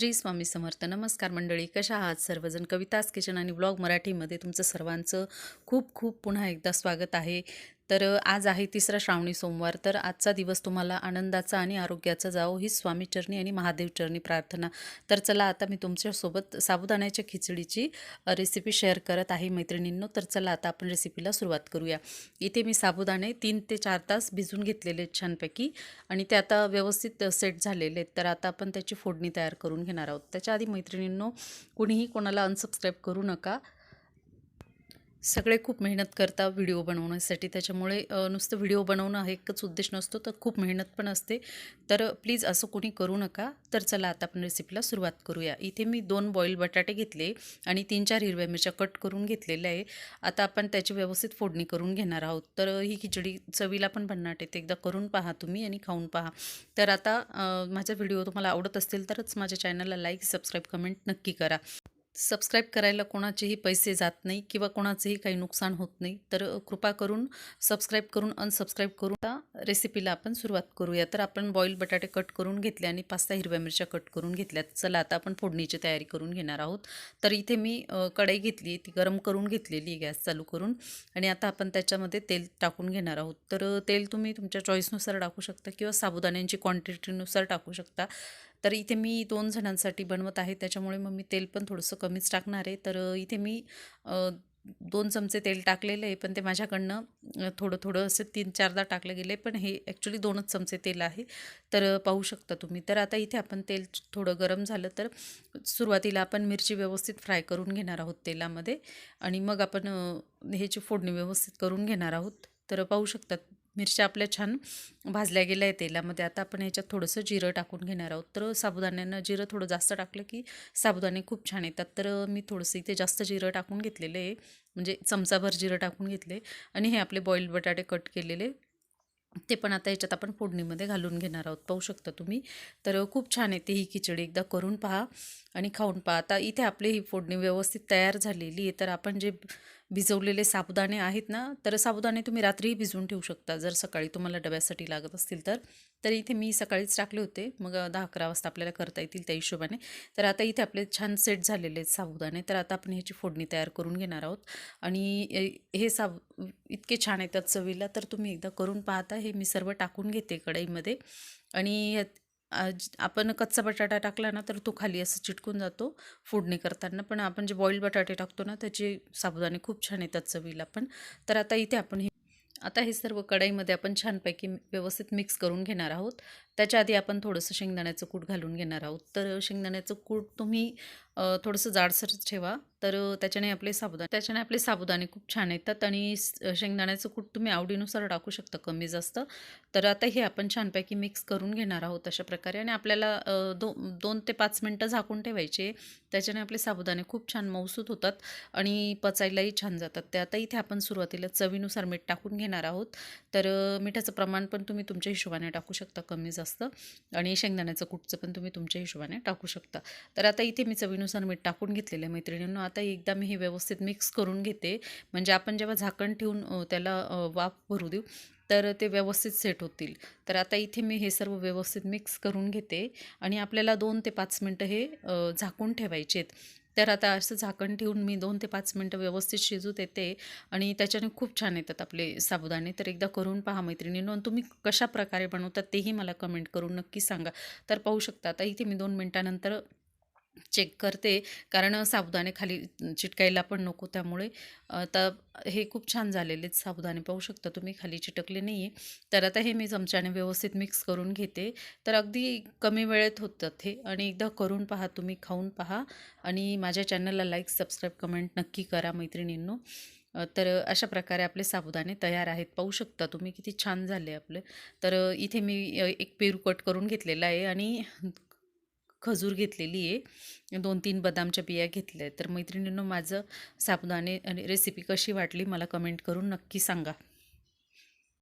श्री स्वामी समर्थ. नमस्कार मंडळी कशा आहात सर्वजण? कवितास किचन आणि ब्लॉग मराठीमध्ये तुमचं सर्वांचं खूप खूप पुन्हा एकदा स्वागत आहे. तर आज आहे तिसरा श्रावणी सोमवार. तर आजचा दिवस तुम्हाला आनंदाचा आणि आरोग्याचा जावो ही स्वामीचरणी आणि महादेवचरणी प्रार्थना. तर चला आता मी तुमच्यासोबत साबुदाण्याच्या खिचडीची रेसिपी शेअर करत आहे मैत्रिणींनो. तर चला आता आपण रेसिपीला सुरुवात करूया. इथे मी साबुदाणे तीन ते चार तास भिजून घेतलेले आहेत छानपैकी आणि ते आता व्यवस्थित सेट झालेले आहेत. तर आता आपण त्याची फोडणी तयार करून घेणार आहोत. त्याच्या आधी मैत्रिणींनो कुणीही कोणाला अनसबस्क्राईब करू नका. सगळे खूप मेहनत करता व्हिडिओ बनवण्यासाठी. त्याच्यामुळे नुसतं व्हिडिओ बनवणं हा एकच उद्देश नसतो तर खूप मेहनत पण असते. तर प्लीज असं कोणी करू नका. तर चला आता आपण रेसिपीला सुरुवात करूया. इथे मी दोन बॉईल बटाटे घेतले आणि तीन चार हिरव्या मिरच्या कट करून घेतलेल्या आहे. आता आपण त्याची व्यवस्थित फोडणी करून घेणार आहोत. तर ही खिचडी चवीला पण भन्नाट येते. एकदा करून पहा तुम्ही आणि खाऊन पहा. तर आता माझा व्हिडिओ तुम्हाला आवडत असतील तरच माझ्या चॅनलला लाईक सबस्क्राईब कमेंट नक्की करा. सबस्क्राईब करायला कोणाचेही पैसे जात नाही किंवा कोणाचंही काही नुकसान होत नाही. तर कृपा करून सबस्क्राईब करून अनसबस्क्राईब करून आता रेसिपीला आपण सुरुवात करूया. तर आपण बॉईल बटाटे कट करून घेतले आणि पाच सहा हिरव्या मिरच्या कट करून घेतल्यात. चला आता आपण फोडणीची तयारी करून घेणार आहोत. तर इथे मी कढई घेतली ती गरम करून घेतलेली गॅस चालू करून आणि आता आपण त्याच्यामध्ये तेल टाकून घेणार आहोत. तर तेल तुम्ही तुमच्या चॉईसनुसार टाकू शकता किंवा साबुदाण्यांची क्वांटिटीनुसार टाकू शकता. तर इथे मी दोन जणांसाठी बनवत आहे. त्याच्यामुळे मग मी तेल पण थोडंसं कमीच टाकणार आहे. तर इथे मी दोन चमचे तेल टाकलेलं आहे. पण ते माझ्याकडनं थोडं थोडं असं तीन चारदा टाकलं गेलं. आहे पण हे ॲक्च्युली दोनच चमचे तेल आहे. तर पाहू शकता तुम्ही. तर आता इथे आपण तेल थोडं गरम झालं तर सुरुवातीला आपण मिरची व्यवस्थित फ्राय करून घेणार आहोत तेलामध्ये. आणि मग आपण ह्याची फोडणी व्यवस्थित करून घेणार आहोत. तर पाहू शकतात मिरच्या आपल्या छान भाजल्या गेल्या आहे तेलामध्ये. आता आपण याच्यात थोडंसं जिरं टाकून घेणार आहोत. तर साबुदाण्यानं जिरं थोडं जास्त टाकलं की साबुदाणे खूप छान येतात. तर मी थोडंसं इथे जास्त जिरं टाकून घेतलेलं आहे. म्हणजे चमचाभर जिरं टाकून घेतले आणि हे आपले बॉईल्ड बटाटे कट केलेले. ते पण आता याच्यात आपण फोडणीमध्ये घालून घेणार आहोत. पाहू शकता तुम्ही. तर खूप छान येते ही खिचडी. एकदा करून पहा आणि खाऊन पहा. आता इथे आपली ही फोडणी व्यवस्थित तयार झालेली आहे. तर आपण जे भिजवलेले साबुदाणे आहेत ना तर साबुदाणे तुम्ही रात्रीही भिजवून ठेवू शकता. जर सकाळी तुम्हाला डब्यासाठी लागत असतील तर. तर इथे मी सकाळीच टाकले होते. मग दहा अकरा वाजता आपल्याला करता येतील त्या हिशोबाने. तर आता इथे आपले छान सेट झालेले आहेत साबुदाणे. तर आता आपण ह्याची फोडणी तयार करून घेणार आहोत. आणि हे साब इतके छान येतात चवीला. तर तुम्ही एकदा करून पाहता. हे मी सर्व टाकून घेते कढईमध्ये. आणि आपण कच्चा बटाटा टाकला ना तर तो खाली असं चिटकून जातो फोडणी करताना. पण आपण जे बॉईल बटाटे टाकतो ना त्याचे साबुदाणे खूप छान येतात चवीला पण. तर आता इथे आपण हे आता हे सर्व कढईमध्ये आपण छानपैकी व्यवस्थित मिक्स करून घेणार आहोत. त्याच्या आधी आपण थोडंसं शेंगदाण्याचं कूट घालून घेणार आहोत. तर शेंगदाण्याचं कूट तुम्ही थोडंसं जाडसरच ठेवा. तर त्याच्याने आपले साबुदाणे त्याच्याने आपले साबुदाणे खूप छान येतात आणि शेंगदाण्याचं कूट तुम्ही आवडीनुसार टाकू शकता कमी जास्त. तर आता हे आपण छानपैकी मिक्स करून घेणार आहोत अशा प्रकारे आणि आपल्याला दो दोन ते पाच मिनटं झाकून ठेवायचे. त्याच्याने आपले साबुदाणे खूप छान मौसूत होतात आणि पचायलाही छान जातात. ते आता इथे आपण सुरुवातीला चवीनुसार मीठ टाकून घेणार आहोत. तर मिठाचं प्रमाण पण तुम्ही तुमच्या हिशोबाने टाकू शकता कमी जास्त आणि शेंगदाण्याचं कूटचं पण तुम्ही तुमच्या हिशोबाने टाकू शकता. तर आता इथे मी चवीनुसार मीठ टाकून घेतलेलं आहे मैत्रिणींना. आता एकदा मी हे व्यवस्थित मिक्स करून घेते. म्हणजे आपण जेव्हा झाकण ठेवून त्याला वाफ भरू देऊ तर ते व्यवस्थित सेट होतील. तर आता इथे मी हे सर्व व्यवस्थित मिक्स करून घेते आणि आपल्याला दोन ते पाच मिनटं हे झाकून ठेवायचे आहेत. तर आता असं झाकण ठेवून मी दोन ते पाच मिनटं व्यवस्थित शिजू देते आणि त्याच्याने खूप छान येतात आपले साबुदाणे. तर एकदा करून पहा मैत्रिणींनो आणि तुम्ही कशा प्रकारे बनवतात तेही मला कमेंट करून नक्की सांगा. तर पाहू शकता आता इथे मी दोन मिनटानंतर चेक करते. कारण साबुदाणे खाली चिटकायला पण नको त्यामुळे. आता हे खूप छान झालेले आहेत साबुदाणे. पाहू शकता तुम्ही खाली चिटकले नाही आहे तर आता हे मी चमच्याने व्यवस्थित मिक्स करून घेते. तर अगदी कमी वेळेत होतात हे. आणि एकदा करून पहा तुम्ही खाऊन पहा. आणि माझ्या चॅनलला लाईक सबस्क्राईब कमेंट नक्की करा मैत्रिणींनो. तर अशा प्रकारे आपले साबुदाणे तयार आहेत. पाहू शकता तुम्ही किती छान झाले आपले. तर इथे मी एक पेरू कट करून घेतलेला आहे. आणि खजूर घेतलेली आहे. दोन तीन बदामच्या बिया घेतल्या आहेत. तर मैत्रिणींनो माझं साबुदाणे आणि रेसिपी कशी वाटली मला कमेंट करून नक्की सांगा.